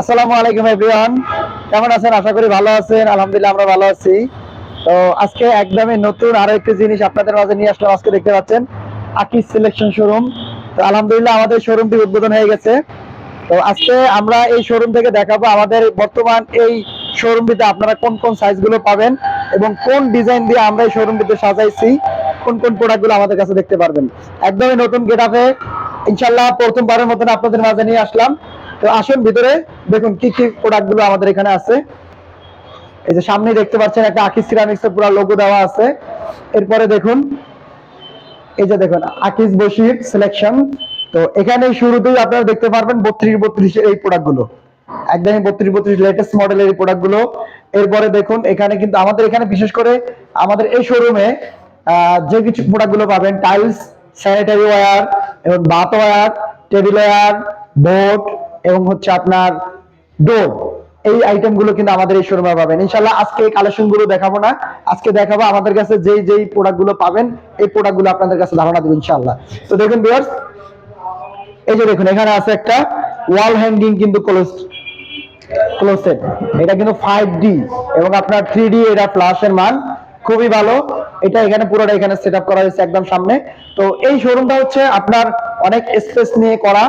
আসসালামু আলাইকুম এভরিওয়ান। কেমন আছেন? আশা করি ভালো আছেন। আলহামদুলিল্লাহ আমরা ভালো আছি। তো আজকে একদমই নতুন আরও একটি জিনিস আপনাদের মাঝে নিয়ে আসলাম। আজকে দেখতে পাচ্ছেন আকিস সিলেকশন শোরুম তো আলহামদুলিল্লাহ আমাদের শোরুমটি উদ্বোধন হয়ে গেছে। তো আজকে আমরা এই শোরুম থেকে দেখাবো আমাদের বর্তমান এই শোরুমটিতে আপনারা কোন কোন সাইজগুলো পাবেন এবং কোন ডিজাইন দিয়ে আমরা এই শোরুমটিতে সাজাইছি, কোন কোন প্রোডাক্টগুলো আমাদের কাছে দেখতে পারবেন। একদমই নতুন গেটআপে ইনশাল্লাহ প্রথমবারের মতন আপনাদের মাঝে নিয়ে আসলাম। তো আসুন ভিতরে, দেখুন কি কি প্রোডাক্টগুলো আমাদের এখানে আছে। এই যে সামনে দেখতে পাচ্ছেন একটা আকিস সিরামিক্স পুরো লোগো দেওয়া আছে। এরপরে দেখুন, এই যে দেখুন আকিস বশির সিলেকশন তো এখানে শুরুতেই আপনারা দেখতে পারবেন বত্রিশ বত্রিশ এই প্রোডাক্টগুলো। একদমই বত্রিশ বত্রিশ লেটেস্ট মডেলের এই প্রোডাক্টগুলো। এরপরে দেখুন, এখানে কিন্তু আমাদের এখানে বিশেষ করে আমাদের এই শোরুমে যে কিছু প্রোডাক্টগুলো পাবেন টাইলস স্যানিটারি ওয়্যার এবং bath ware table ware board এবং হচ্ছে আপনার ডোর এই আইটেমগুলো কিন্তু আমাদের এই শোরুমে পাবেন। ইনশাল্লাহ আজকে এই কালেকশনগুলো দেখাবো না। আজকে দেখাবো আমাদের কাছে যেই যেই প্রোডাক্টগুলো পাবেন, এই প্রোডাক্টগুলো আপনাদের কাছে ধারণা দেবো ইনশাল্লাহ তো দেখুন বিয়ার্স এই যে দেখুন, এখানে আছে একটা ওয়াল হ্যাঙ্গিং কিন্তু ক্লোজ ক্লোজেট এটা কিন্তু ফাইভ ডি এবং আপনার থ্রি ডি এটা ফ্লাশের মান। খুবই ভালো। এটা এখানে, পুরোটা এখানে সেট করা হয়েছে একদম সামনে। তো এই শোরুমটা হচ্ছে আপনার অনেক স্পেস নিয়ে করা।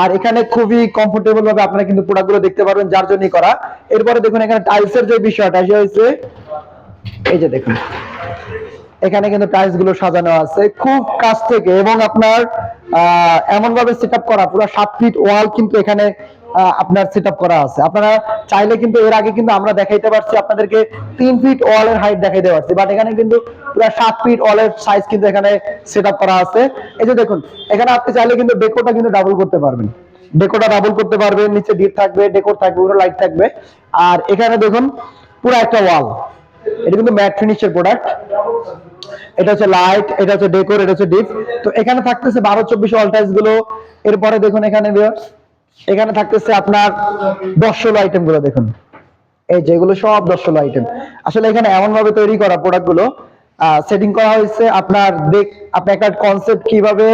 আর এখানে খুবই কমফোর্টেবল ভাবে আপনারা কিন্তু প্রোডাক্টগুলো দেখতে পারবেন, যার জন্যই করা। এরপরে দেখুন এখানে টাইলসের যে বিষয়টা, সেটা হচ্ছে, এই যে দেখুন। এখানে কিন্তু টাইলসগুলো সাজানো আছে। খুব কাছ থেকে এবং আপনার এমন ভাবে সেট আপ করা, পুরো সাত ফিট ওয়াল কিন্তু এখানে আপনার সেট করা আছে। আপনারা চাইলে কিন্তু এর আগে কিন্তু আমরা দেখাইতে পারছি, আপনাদেরকে তিন ফিট ওয়ালের হাইট দেখাইতে পারছি। বাট এখানে কিন্তু পুরো সাত ফিট ওয়ালের সাইজ কিন্তু এখানে সেট করা আছে। এই যে দেখুন, এখানে আপনি চাইলে কিন্তু ডেকোটা কিন্তু ডাবল করতে পারবেন। ডেকোটা ডাবল করতে পারবেন, নিচে ডিপ থাকবে ডেকোর থাকবে পুরো লাইট থাকবে। আর এখানে দেখুন, পুরো একটা ওয়াল এটা কিন্তু ম্যাট ফিনিশের প্রোডাক্ট এটা হচ্ছে লাইট এটা হচ্ছে ডেকোর এটা হচ্ছে ডিপ তো এখানে থাকতেছে বারো চব্বিশ অল্টাইজগুলো। এরপরে দেখুন এখানে এখানে থাকতেছে আপনার দশ ষোলো আইটেমগুলো দেখুন। এই যেগুলো সব দশ ষোলো আইটেম আসলে এখানে এমন ভাবে তৈরি করা প্রোডাক্টগুলো সেটিং করা হয়েছে আপনার দেখ একটা কনসেপ্ট কীভাবে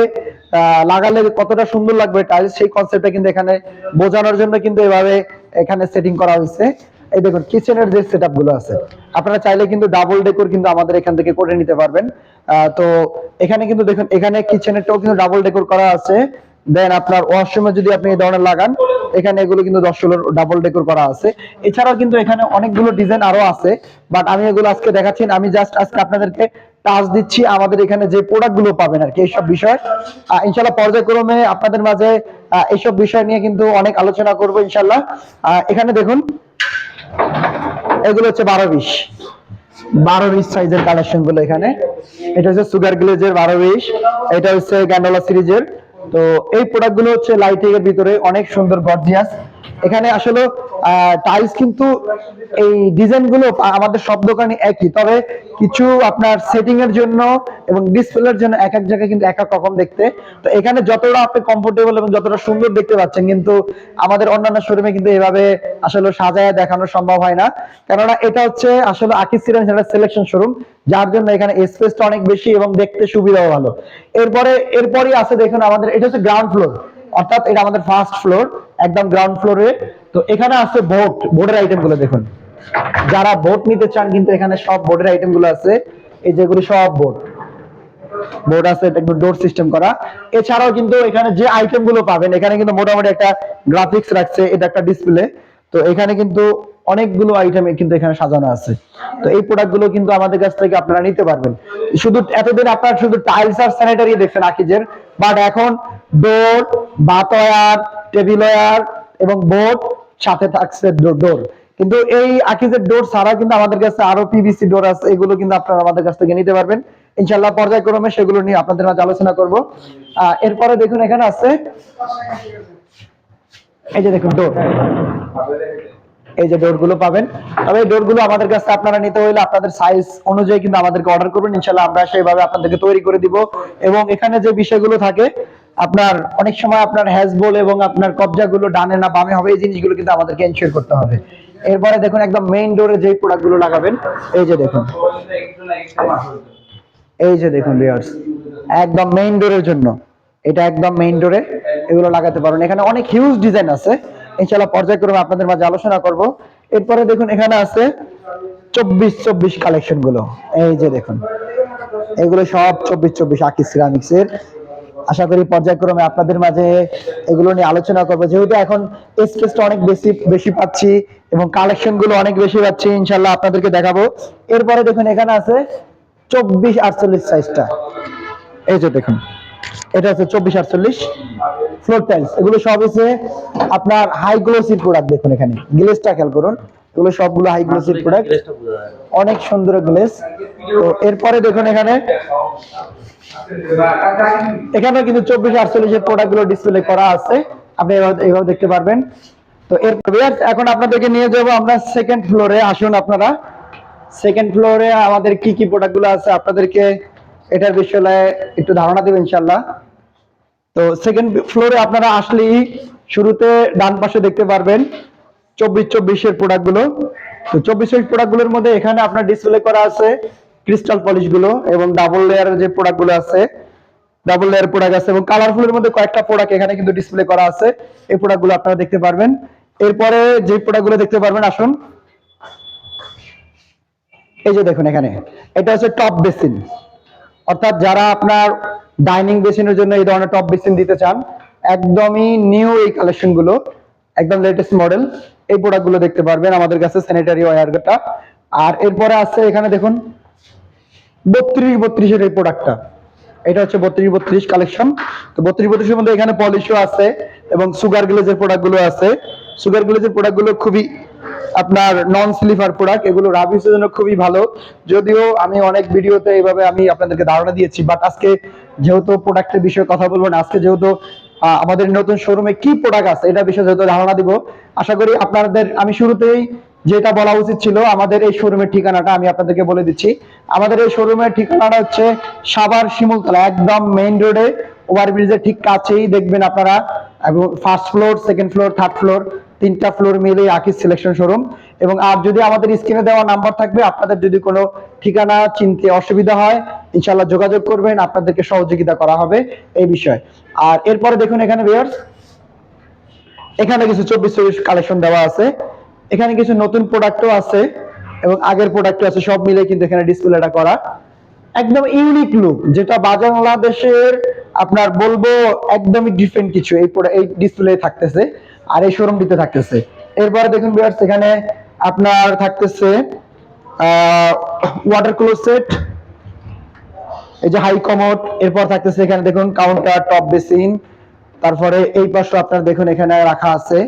লাগালে কতটা সুন্দর লাগবে টাইলস সেই কনসেপ্টটা কিন্তু এখানে বোঝানোর জন্য কিন্তু এভাবে এখানে সেটিং করা হয়েছে। এই দেখুন কিচেনের যে সেটআপগুলো আছে। আপনারা চাইলে কিন্তু ডাবল ডেকোর কিন্তু আমাদের এখান থেকে করে নিতে পারবেন। তো এখানে কিন্তু দেখুন, এখানে কিচেনেরটাও কিন্তু ডাবল ডেকোর করা আছে। দেন আপনার ওয়াশরুমে যদি আপনি এই ধরনের লাগান, এখানে এগুলো কিন্তু দশ ষোলোর ডাবল ডেকোর করা আছে। এছাড়াও কিন্তু এখানে অনেকগুলো ডিজাইন আরও আছে বাট আমি এগুলো আজকে দেখাচ্ছি আমি জাস্ট আজকে আপনাদেরকে টাচ দিচ্ছি আমাদের এখানে যে প্রোডাক্টগুলো পাবেন আর কি, এইসব বিষয়। ইনশাল্লাহ পর্যায়ক্রমে আপনাদের মাঝে এইসব বিষয় নিয়ে কিন্তু অনেক আলোচনা করব ইনশাল্লাহ এখানে দেখুন, এগুলো হচ্ছে বারো বিশ। বারো বিশ সাইজের কালেকশনগুলো এখানে। এটা হচ্ছে সুগার গ্লেজের বারো বিশ। এটা হচ্ছে গ্যান্ডোলা সিরিজের তো এই প্রোডাক্টগুলো হচ্ছে লাইটিং এর ভিতরে অনেক সুন্দর গর্জিয়াস। এখানে আসলে টাইলস কিন্তু এই ডিজাইনগুলো আমাদের সব দোকানে একই। তবে কিছু আপনার সেটিং এর জন্য এবং ডিসপ্লের জন্য এক এক জায়গায় কিন্তু এক এক রকম দেখতে। তো এখানে যতটা আপনি কমফোর্টেবল এবং যতটা সুন্দর দেখতে পাচ্ছেন কিন্তু আমাদের অন্যান্য শোরুমে কিন্তু এভাবে আসলে সাজায় দেখানো সম্ভব হয় না। কেননা এটা হচ্ছে আসলে আকিস সিরান সিলেকশন শোরুম যার জন্য এখানে স্পেসটা অনেক বেশি এবং দেখতে সুবিধাও ভালো। এরপরে, এরপরই আছে দেখুন আমাদের এটা হচ্ছে গ্রাউন্ড ফ্লোর অর্থাৎ এটা আমাদের ফার্স্ট ফ্লোর একদম গ্রাউন্ড ফ্লোরে তো এখানে আছে বোট বোর্ডের আইটেমগুলো দেখুন। যারা বোট নিতে চান কিন্তু এখানে সব বোর্ডের আইটেমগুলো আছে। এই যেগুলো সব বোর্ড বোর্ড আছে ডোর সিস্টেম করা। এছাড়াও কিন্তু এখানে যে আইটেমগুলো পাবেন, এখানে কিন্তু মোটামুটি একটা গ্রাফিক্স রাখছে, এটা একটা ডিসপ্লে তো এখানে কিন্তু অনেকগুলো আইটেম কিন্তু এখানে সাজানো আছে। তো এই প্রোডাক্টগুলো কিন্তু আমাদের কাছ থেকে আপনারা নিতে পারবেন। শুধু এতদিন আপনারা শুধু টাইলস আর স্যানিটারি দেখছেন, আকিজের। বাট এখন door bath ware table ware এবং বোর্ড সাথে থাকছে ডোর কিন্তু এই আকিজের ডোর ছাড়া কিন্তু আমাদের কাছে আরও পিভিসি ডোর আছে, এগুলো কিন্তু আপনারা আমাদের কাছ থেকে নিতে পারবেন। ইনশাল্লাহ পর্যায়ক্রমে সেগুলো নিয়ে আপনাদের মাঝে আলোচনা করব। এরপরে দেখুন এখানে আছে, এই যে দেখুন ডোর এই যে ডোরগুলো পাবেন। তবে এই ডোরগুলো আমাদের কাছে আপনারা নিতে হলে আপনাদের সাইজ অনুযায়ী কিন্তু আমাদেরকে অর্ডার করবেন। ইনশাল্লাহ আমরা সেইভাবে আপনাদেরকে তৈরি করে দিব। এবং এখানে যে বিষয়গুলো থাকে, আপনার অনেক সময় আপনার হ্যাজবল এবং আপনার কবজাগুলো ডানে না বামে হবে, এই জিনিসগুলো কিন্তু আমাদেরকে এনশিওর করতে হবে। এরপরে দেখুন একদম মেইন ডোরে যে প্রোডাক্টগুলো লাগাবেন, এই যে দেখুন। এই যে দেখুন ভিউয়ার্স একদম মেইন ডোরের জন্য। এটা একদম মেইন ডোরে এগুলো লাগাতে পারেন এখানে অনেক হিউজ ডিজাইন আছে। ইনশাল্লাহ পর্যায়ক্রমে আপনাদের মাঝে আলোচনা করব। এরপরে দেখুন, এখানে আছে চব্বিশ চব্বিশ কালেকশনগুলো। এই যে দেখুন, এগুলো সব চব্বিশ চব্বিশ আকিস সিরামিক্স এর। আশা করি পর্যায়ক্রমে আপনাদের মাঝে এগুলো নিয়ে আলোচনা করব। যেহেতু এখন স্পেসটা অনেক বেশি বেশি পাচ্ছি এবং কালেকশনগুলো অনেক বেশি পাচ্ছি ইনশাল্লাহ আপনাদেরকে দেখাবো। এরপরে দেখুন, এখানে আছে চব্বিশ আটচল্লিশ সাইজটা এই যে দেখুন, এটা হচ্ছে চব্বিশ আটচল্লিশ। ফ্লোর টাইলস এগুলো সব হচ্ছে আপনার হাই গ্লোসির প্রোডাক্ট দেখুন এখানে। গ্লেসটা খেয়াল করুন, এগুলো সবগুলো হাই গ্লোসির প্রোডাক্ট অনেক সুন্দর গ্লেস তো এরপরে দেখুন এখানে এখানে কিন্তু চব্বিশ আটচল্লিশের প্রোডাক্টগুলো ডিসপ্লে করা আছে। আপনি এভাবে দেখতে পারবেন। তো এরপর এখন আপনাদেরকে নিয়ে যাব আমরা সেকেন্ড ফ্লোরে আসুন আপনারা। সেকেন্ড ফ্লোরে আমাদের কি কি প্রোডাক্টগুলো আছে আপনাদেরকে এটার বিষয়ে একটু ধারণা দেবেন ইনশাল্লাহ তো সেকেন্ড ফ্লোরে আপনারা আসলেই শুরুতে ডান পাশে দেখতে পারবেন চব্বিশ চব্বিশের প্রোডাক্টগুলো। তো চব্বিশ প্রোডাক্টগুলোর মধ্যে এখানে আপনার ডিসপ্লে করা আছে ক্রিস্টাল পলিশগুলো এবং ডাবল লেয়ারের যে প্রোডাক্টগুলো আছে ডাবল লেয়ার প্রোডাক্ট আছে এবং কালারফুলের মধ্যে কয়েকটা প্রোডাক্ট এখানে কিন্তু ডিসপ্লে করা আছে। এই প্রোডাক্টগুলো আপনারা দেখতে পারবেন। এরপরে যে প্রোডাক্টগুলো দেখতে পারবেন, আসুন। এই যে দেখুন এখানে, এটা হচ্ছে টপ বেসিন অর্থাৎ যারা আপনার ডাইনিং বেসিনের জন্য এই ধরনের টপ বেসিন দিতে চান। একদমই নিউ এই কালেকশনগুলো, একদম লেটেস্ট মডেল এই প্রোডাক্টগুলো দেখতে পারবেন আমাদের কাছে স্যানিটারি ওয়্যারটা আর এরপরে আছে এখানে দেখুন, বত্রিশ বত্রিশের এই প্রোডাক্টটা এটা হচ্ছে বত্রিশ বত্রিশ কালেকশন তো বত্রিশ বত্রিশের মধ্যে এখানে পলিশও আছে এবং সুগার গ্লেজের প্রোডাক্টগুলো আছে। সুগার গ্লেজের প্রোডাক্টগুলো খুবই আপনার নন স্লিপার প্রোডাক্ট এগুলো রাবিসের জন্য খুবই ভালো। যদিও আমি অনেক ভিডিওতে এইভাবে আমি আপনাদেরকে ধারণা দিয়েছি বাট আজকে যেহেতু প্রোডাক্টের বিষয়ে কথা বলব না, আজকে যেহেতু আমাদের নতুন শোরুমে কি প্রোডাক্ট আছে, এটা বিষয়ে যেহেতু ধারণা দিব, আশা করি আপনাদের, আমি শুরুতেই যেটা বলা উচিত ছিল, আমাদের এই শোরুমের ঠিকানাটা আমি আপনাদেরকে বলে দিচ্ছি। আমাদের এই শোরুমের ঠিকানাটা হচ্ছে সাভার শিমুলতলা, একদম মেইন রোডে ওভারব্রিজের ঠিক কাছেই দেখবেন আপনারা, এবং first floor second floor third floor তিনটা ফ্লোর মিলে আকিস সিলেকশন শোরুম এবং আর যদি আমাদের স্ক্রিনে দেওয়া নাম্বার থাকবে, আপনাদের যদি কোনো ঠিকানা চিনতে অসুবিধা হয় ইনশাল্লাহ যোগাযোগ করবেন, আপনাদেরকে সহযোগিতা করা হবে এই বিষয়ে। আর এরপরে দেখুন এখানে ভিউয়ার্স এখানে কিছু চব্বিশ চব্বিশ কালেকশন দেওয়া আছে। এখানে কিছু নতুন প্রোডাক্টও আছে এবং আগের প্রোডাক্টও আছে, সব মিলে কিন্তু এখানে ডিসপ্লেটা করা। একদম ইউনিক লুক যেটা বাংলাদেশের আপনার বলব, একদমই ডিফারেন্ট কিছু এই ডিসপ্লে থাকতেছে। আর এই শোরুমটিতে থাকতেছে। এরপরে দেখুন ভিউয়ার্স এখানে আপনার থাকতেছে ওয়াটার ক্লোজ সেট এই যে হাই কমোড এরপর থাকতেছে এখানে দেখুন কাউন্টার টপ বেসিন তারপরে এই পাশে আপনার দেখুন এখানে রাখা আছে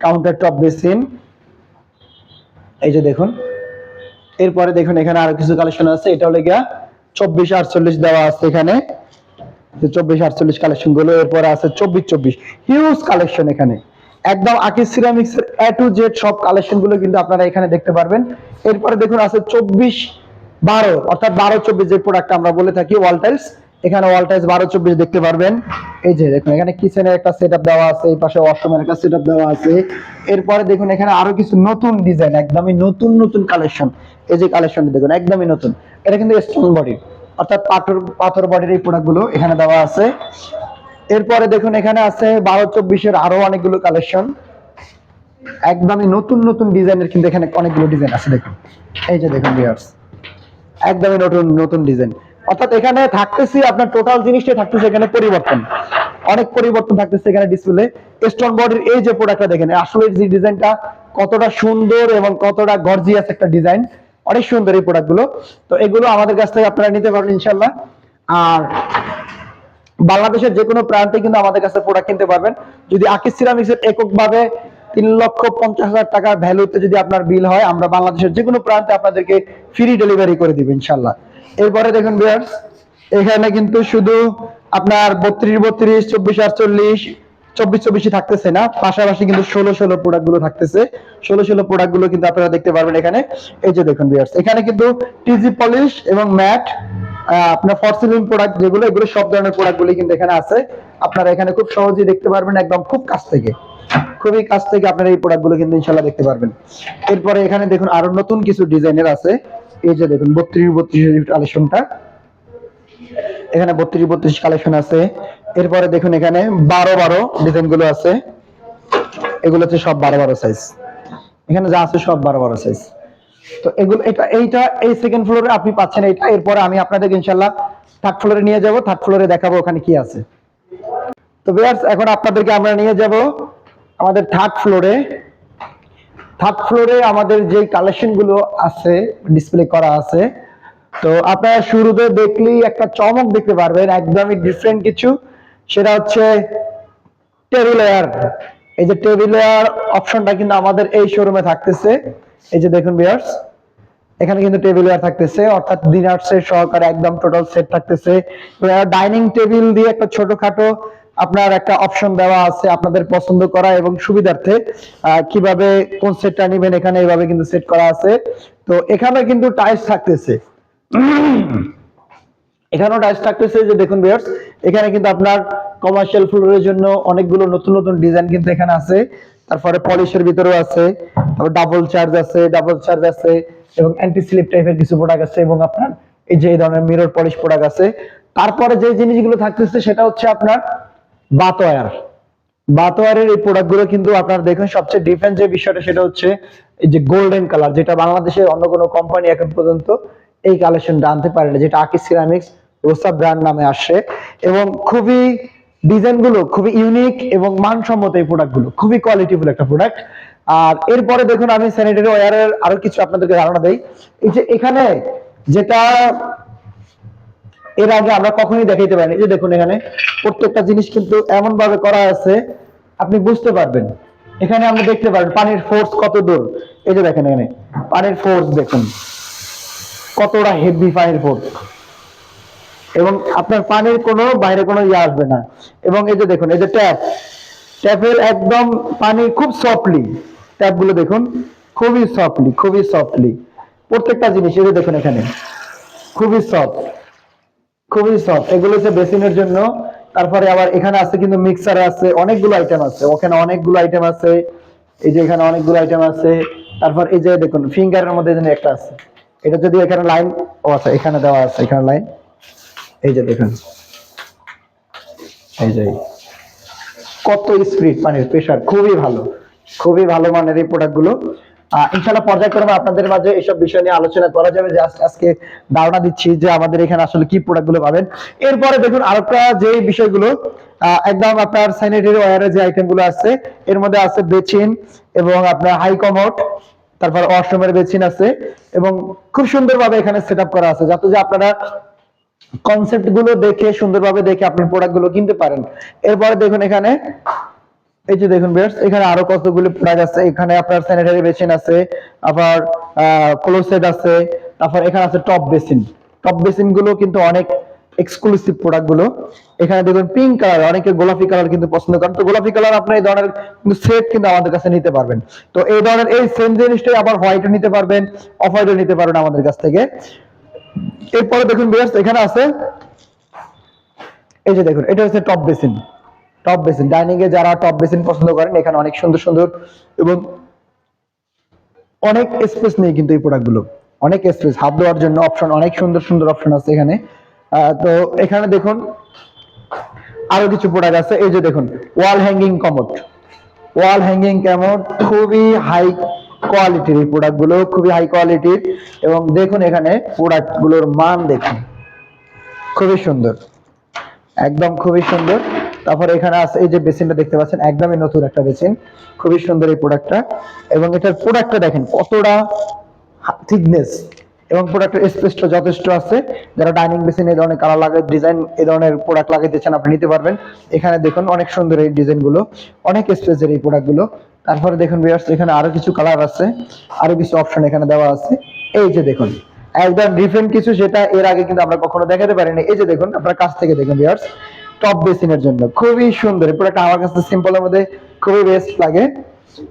কাউন্টার টপ বেসিন এই যে দেখুন। এরপরে দেখুন এখানে আরও কিছু কালেকশন আছে, এটা হলো গিয়া চব্বিশ আটচল্লিশ দেওয়া আছে এখানে। চব্বিশ আটচল্লিশ কালেকশনগুলো, এরপরে আছে চব্বিশ চব্বিশ। হিউজ কালেকশন এখানে। একদম আকিস সিরামিক্স এর এ টু জেড সব কালেকশনগুলো কিন্তু আপনারা এখানে দেখতে পারবেন। এরপরে দেখুন আছে চব্বিশ বারো, অর্থাৎ বারো চব্বিশ যে প্রোডাক্ট আমরা বলে থাকি ওয়াল টাইলস এখানে ওয়াল টাইলস বারো চব্বিশ দেখতে পারবেন। এই যে দেখুন, এখানে কিচেনের একটা সেট দেওয়া আছে, এই পাশে ওয়াশরুমের একটা সেট দেওয়া আছে। এরপরে দেখুন, এখানে আরও কিছু নতুন ডিজাইন একদমই নতুন নতুন কালেকশন এই যে কালেকশনটা দেখুন, একদমই নতুন। এটা কিন্তু স্টোন বডি অর্থাৎ পাথর পাথর বডির এই প্রোডাক্টগুলো এখানে দেওয়া আছে। এরপরে দেখুন, এখানে আছে বারো চব্বিশের আরও অনেকগুলো কালেকশন একদমই নতুন নতুন ডিজাইনের কিন্তু এখানে অনেকগুলো ডিজাইন আছে, দেখুন। এই যে দেখুন একদমই নতুন নতুন ডিজাইন। অর্থাৎ এখানে থাকতেছি, আপনার টোটাল জিনিসটাই থাকতেছে এখানে পরিবর্তন। অনেক পরিবর্তন থাকতেছে এখানে ডিসপ্লে স্টোন বডির এই যে প্রোডাক্টটা দেখেন, আসলে যে ডিজাইনটা কতটা সুন্দর এবং কতটা গর্জিয়াস একটা ডিজাইন, অনেক সুন্দর এই প্রোডাক্টগুলো তো এগুলো আমাদের কাছ থেকে আপনারা নিতে পারবেন ইনশাল্লাহ আর বাংলাদেশের যে কোনো প্রান্তে কিন্তু আমাদের কাছে প্রোডাক্ট কিনতে পারবেন। যদি আকিস এর এককভাবে তিন লক্ষ পঞ্চাশ হাজার টাকার ভ্যালুতে যদি আপনার বিল হয়, আমরা বাংলাদেশের যে কোনো প্রান্তে আপনাদেরকে ফ্রি ডেলিভারি করে দিব ইনশাল্লাহ এরপরে দেখুন বিয়ার্স এখানে কিন্তু শুধু আপনার বত্রিশ বত্রিশ, চব্বিশ আটচল্লিশ, চব্বিশ চব্বিশই থাকতেছে না, পাশাপাশি কিন্তু ষোলো ষোলো প্রোডাক্টগুলো থাকতেছে। ষোলো ষোলো প্রোডাক্টগুলো কিন্তু আপনারা দেখতে পারবেন এখানে। এই যে দেখুন বিয়ার্স এখানে কিন্তু টিজি পলিশ এবং ম্যাট আপনার ফরসিলিং প্রোডাক্ট যেগুলো, এগুলো সব ধরনের প্রোডাক্টগুলো কিন্তু এখানে আছে। আপনারা এখানে খুব সহজেই দেখতে পারবেন একদম খুব কাছ থেকে। খুবই কাছ থেকে আপনারা এই প্রোডাক্টগুলো কিন্তু ইনশাল্লাহ দেখতে পারবেন। এরপরে এখানে দেখুন আরও নতুন কিছু ডিজাইনের আছে। এই যে দেখুন, বত্রিশ বত্রিশ কালেকশনটা এখানে বত্রিশ বত্রিশ কালেকশন আছে। এরপরে দেখুন এখানে বারো বারো ডিজাইনগুলো আছে। এগুলো হচ্ছে সব বারো বারো সাইজ এখানে যা আছে সব বারো বারো সাইজ তো এগুলো, এটা, এইটা এই সেকেন্ড ফ্লোরে আপনি পাচ্ছেন এইটা এরপরে আমি আপনাদেরকে ইনশাল্লাহ থার্ড ফ্লোরে নিয়ে যাব থার্ড ফ্লোরে দেখাবো ওখানে কি আছে। তো ভিউয়ার্স এখন আপনাদেরকে আমরা নিয়ে যাব আমাদের থার্ড ফ্লোরে থার্ড ফ্লোরে আমাদের যে কালেকশনগুলো আছে ডিসপ্লে করা আছে, তো আপনারা শুরুতে দেখলেই একটা চমক দেখতে পারবেন, একদমই ডিফারেন্ট কিছু। সেটা হচ্ছে টেবিল এয়ার এই যে টেবিল এয়ার অপশনটা কিন্তু আমাদের এই শোরুমে থাকতেছে। এই যে দেখুন বিয়ার্স এখানে কিন্তু টেবিল ওয়্যার থাকতেছে, অর্থাৎ ডিনার সেট সহকারে একদম টোটাল সেট থাকতেছে। ডাইনিং টেবিল দিয়ে একটা ছোটখাটো আপনার একটা অপশন দেওয়া আছে আপনাদের পছন্দ করা এবং সুবিধার্থে। কীভাবে কোন সেটটা নেবেন এখানে এইভাবে কিন্তু সেট করা আছে। তো এখানে কিন্তু টাইলস থাকতেছে। এখানেও টাইলস থাকতেছে যে দেখুন ভিউয়ার্স এখানে কিন্তু আপনার কমার্শিয়াল ফ্লোরের জন্য অনেকগুলো নতুন নতুন ডিজাইন কিন্তু এখানে আছে। তারপরে পলিশের ভিতরেও আছে ডাবল চার্জ আছে ডাবল চার্জ আছে, এবং অ্যান্টি স্লিপ টাইপের কিছু প্রোডাক্ট আছে, এবং আপনার এই যে এই ধরনের মিরর পলিশ প্রোডাক্ট আছে। তারপরে যে জিনিসগুলো থাকতেছে সেটা হচ্ছে আপনার বাতওয়ার বাতোয়ারের এই প্রোডাক্টগুলো কিন্তু আপনারা দেখুন, সবচেয়ে ডিফারেন্ট যে বিষয়টা সেটা হচ্ছে এই যে গোল্ডেন কালার যেটা বাংলাদেশের অন্য কোনো কোম্পানি এখন পর্যন্ত এই কালেকশনটা আনতে পারে না, যেটা আকিস সিরামিক্স রোসা ব্র্যান্ড নামে আসে। এবং খুবই ডিজাইনগুলো খুবই ইউনিক এবং মানসম্মত এই প্রোডাক্টগুলো খুবই কোয়ালিটিফুল একটা প্রোডাক্ট আর এরপরে দেখুন আমি স্যানিটারি ওয়ারের আরও কিছু আপনাদেরকে ধারণা দেই। এই যে এখানে যেটা এর আগে আমরা কখনোই দেখাইতে পারিনি। যে দেখুন এখানে প্রত্যেকটা জিনিস কিন্তু এমন ভাবে করা আছে, আপনি বুঝতে পারবেন। এখানে আপনি দেখতে পারবেন পানির ফোর্স কত দূর। এই যে দেখেন এখানে, পানির ফোর্স দেখুন। কতটা হেভি পানির ফোর্স এবং আপনার পানির কোনো, বাইরে কোনো ইয়ে আসবে না। এবং এই যে দেখুন, এই যে ট্যাপ। ট্যাপের একদম পানি খুব সফটলি ট্যাপগুলো দেখুন, খুবই সফটলি খুবই সফটলি প্রত্যেকটা জিনিস, এই যে দেখুন এখানে, খুবই সফট খুবই সফট এগুলো হচ্ছে বেসিনের জন্য। তারপরে আবার এখানে আছে কিন্তু মিক্সার আছে, অনেকগুলো আইটেম আছে। ওখানে অনেকগুলো আইটেম আছে, এই যে এখানে অনেকগুলো আইটেম আছে। তারপর এই যে দেখুন ফিঙ্গারের মধ্যে একটা আছে। এটা যদি এখানে লাইন ও আচ্ছা এখানে দেওয়া আছে, এখানে লাইন এই যে দেখুন। এই যে। কত স্পিড পানির প্রেশার খুবই ভালো। খুবই ভালো মানের এই প্রোডাক্টগুলো আহ, ইনশাল্লাহ পর্যায়ক্রমে আপনাদের মাঝে এইসব বিষয় নিয়ে আলোচনা করা যাবে যে আজকে ধারণা দিচ্ছি যে আমাদের এখানে আসলে কি প্রোডাক্টগুলো পাবেন। এরপরে দেখুন আরেকটা যে বিষয়গুলো একদম আপনার স্যানিটারি ওয়ারের যে আইটেমগুলো আছে এর মধ্যে আছে বেচিন এবং আপনার হাই কমোড তারপর ওয়াশরুমের বেচিন আছে এবং খুব সুন্দরভাবে এখানে সেট করা আছে। যাতে যে আপনারা কনসেপ্টগুলো দেখে, সুন্দরভাবে দেখে আপনার প্রোডাক্টগুলো কিনতে পারেন। এরপরে দেখুন এখানে, এই যে দেখুন এখানে আরও কতগুলো প্রোডাক্ট আছে। এখানে আপনার স্যানিটারি বেসিন আছে আবার ক্লোসেট আছে, তারপর এখানে আছে টপ বেসিন টপ বেসিনগুলো কিন্তু অনেক এক্সক্লুসিভ প্রোডাক্টগুলো। এখানে দেখুন পিঙ্ক কালার অনেকে গোলাপি কালার কিন্তু পছন্দ করেন। তো গোলাপি কালার আপনার এই ধরনের সেট কিন্তু আমাদের কাছে নিতে পারবেন। তো এই ধরনের এই সেম জিনিসটাই আবার হোয়াইটও নিতে পারবেন অফ নিতে পারবেন আমাদের কাছ থেকে। এরপরে দেখুন বেয়ার্স এখানে আছে, এই যে দেখুন, এটা হচ্ছে top basin top basin dining এ যারা টপ বেসিন পছন্দ করেন, এখানে অনেক সুন্দর সুন্দর এবং অনেক স্পেস নেই কিন্তু এই প্রোডাক্টগুলো। অনেক স্পেস হাত দেওয়ার জন্য অপশন অনেক সুন্দর সুন্দর অপশন আছে এখানে। তো এখানে দেখুন আরও কিছু প্রোডাক্ট আছে, এই যে দেখুন wall hanging commode wall hanging commode খুবই হাই কোয়ালিটির প্রোডাক্টগুলো খুবই হাই কোয়ালিটির এবং দেখুন এখানে প্রোডাক্টগুলোর মান দেখুন। খুবই সুন্দর। একদম খুবই সুন্দর। তারপর এখানে আছে এই যে বেসিনটা দেখতে পাচ্ছেন, একদমই নতুন একটা বেসিন। খুবই সুন্দর এই প্রোডাক্টটা এবং এটার প্রোডাক্টটা দেখেন, কতটা থিকনেস এবং প্রোডাক্টের স্পেসটা যথেষ্ট আছে। যারা ডাইনিং বেসিন এই ধরনের কালার লাগে ডিজাইন এই ধরনের প্রোডাক্ট লাগাইতে চান আপনি নিতে পারবেন। এখানে দেখুন অনেক সুন্দর এই ডিজাইনগুলো অনেক স্পেসের এই প্রোডাক্টগুলো তারপরে দেখুন ভিউয়ার্স এখানে আরও কিছু কালার আছে, আরও কিছু অপশন এখানে দেওয়া আছে। এই যে দেখুন, একদম ডিফারেন্ট কিছু সেটা এর আগে কিন্তু আমরা কখনো দেখাতে পারিনি। এই যে দেখুন, আপনার কাছ থেকে দেখুন ভিউয়ার্স টপ বেসিনের জন্য। খুবই সুন্দর প্রোডাক্ট আমার কাছে সিম্পলের মধ্যে খুবই বেস্ট লাগে,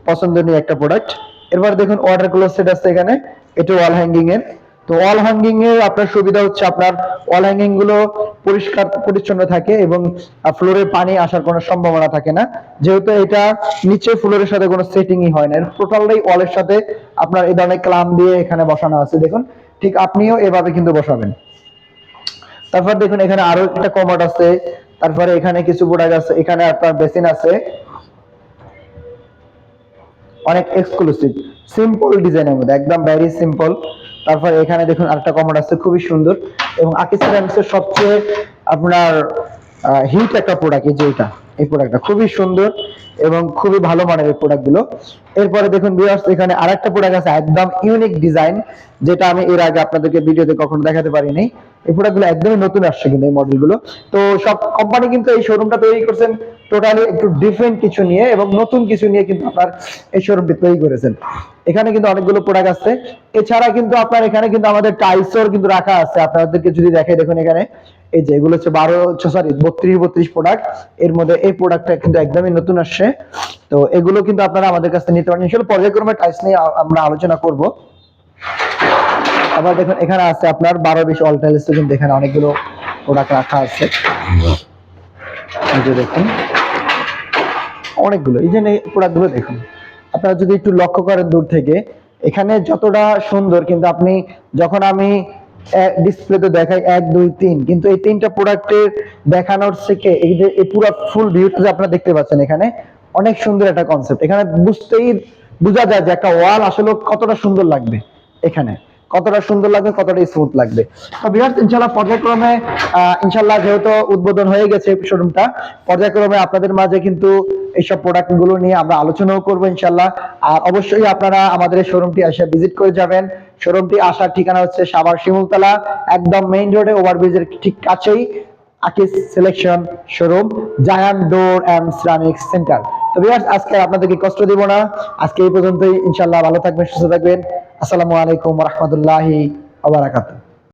পছন্দনীয় একটা প্রোডাক্ট এরপর দেখুন ওয়াটার ক্লোজ সেট আছে এখানে, এটা ওয়াল হ্যাঙ্গিং এর। তো ওয়াল হ্যাঙ্গিং এর আপনার সুবিধা হচ্ছে আপনার ওয়াল হ্যাঙ্গিংগুলো পরিষ্কার, পরিচ্ছন্ন থাকে এবং ফ্লোরে পানি আসার কোনো সম্ভাবনা থাকে না। যেহেতু এটা নিচে ফ্লোরের সাথে কোনো সেটিংই হয় না। টোটালটাই ওয়ালের সাথে আপনার এই ধরনের ক্লাম দিয়ে এখানে বসানো আছে। দেখুন, ঠিক আপনিও এভাবে কিন্তু বসাবেন। তারপর দেখুন, এখানে আরও একটা কমোড আছে। তারপরে এখানে কিছু প্রোডাক্ট আছে। এখানে আপনার বেসিন আছে। অনেক এক্সক্লুসিভ সিম্পল ডিজাইনের মধ্যে, একদম ভেরি সিম্পল তারপর এখানে দেখুন আরেকটা কমোড আছে, খুবই সুন্দর। এবং আকিস সিরামিক্সের সবচেয়ে আপনার হিট একটা প্রোডাক্ট এই যে এটা। এই প্রোডাক্টটা খুবই সুন্দর এবং খুবই ভালো মানের এই প্রোডাক্টগুলো এরপরে দেখুন ভিউয়ার্স এখানে আরেকটা প্রোডাক্ট আছে, একদম ইউনিক ডিজাইন যেটা আমি এর আগে আপনাদেরকে ভিডিওতে কখনো দেখাতে পারিনি। এই প্রোডাক্টগুলো একদমই নতুন আসছে কিন্তু এই মডেলগুলো তো সব কোম্পানি কিন্তু এই শোরুমটা তৈরি করছেন টোটালি একটু ডিফারেন্ট কিছু নিয়ে এবং নতুন কিছু নিয়ে কিন্তু আপনার এই শোরুমটি তৈরি করেছেন। এখানে কিন্তু অনেকগুলো প্রোডাক্ট আছে। এছাড়া কিন্তু আপনার এখানে কিন্তু আমাদের টাইলসও কিন্তু রাখা আছে। আপনাদেরকে যদি দেখে দেখুন এখানে। এই যে এগুলো হচ্ছে বারো সরি বত্রিশ বত্রিশ প্রোডাক্টের মধ্যে এই প্রোডাক্টটা কিন্তু একদমই নতুন আসছে। তো এগুলো কিন্তু আপনারা আমাদের কাছে নিতে পারেন। আসলে পর্যায়ক্রমে টাইলস নিয়ে আমরা আলোচনা করব। আবার দেখুন, এখানে আছে আপনার বারো বিশ অল টাইলস কিন্তু এখানে অনেকগুলো প্রোডাক্ট রাখা আছে। দেখুন, অনেকগুলো। এই যে প্রোডাক্টগুলো দেখুন, আপনারা যদি একটু লক্ষ্য করেন দূর থেকে, এখানে যতটা সুন্দর কিন্তু আপনি, যখন আমি ডিসপ্লেতে দেখায় এক, দুই, তিন। কিন্তু এই তিনটা প্রোডাক্টের দেখানোর থেকে এই যে, এই পুরো ফুল ভিউটা যে আপনারা দেখতে পাচ্ছেন এখানে, অনেক সুন্দর একটা কনসেপ্ট এখানে বুঝতেই বোঝা যায় যে একটা ওয়াল আসলে কতটা সুন্দর লাগবে এখানে। কতটা সুন্দর লাগবে, কতটা স্মুথ লাগবে। তো বিরাট ইনশাল্লাহ পর্যায়ক্রমে ইনশাল্লাহ যেহেতু উদ্বোধন হয়ে গেছে শোরুমটা পর্যায়ক্রমে আপনাদের মাঝে কিন্তু এইসব প্রোডাক্টগুলো নিয়ে আমরা আলোচনাও করব ইনশাল্লাহ আর অবশ্যই আপনারা আমাদের শোরুমটি এসে ভিজিট করে যাবেন। শোরুমটি আসার ঠিকানা হচ্ছে সাভার শিমুলতলা, একদম মেইন রোডে ওভারব্রিজের ঠিক কাছেই। Akij selection showroom Zayan door and ceramics centre তো ভিউয়ার্স আজকে আপনাদেরকে কষ্ট দিব না। আজকে এই পর্যন্তই। ইনশাল্লাহ ভালো থাকবেন, সুস্থ থাকবেন। আসসালামু আলাইকুম রহমতুল্লাহি আবরাকাতুহ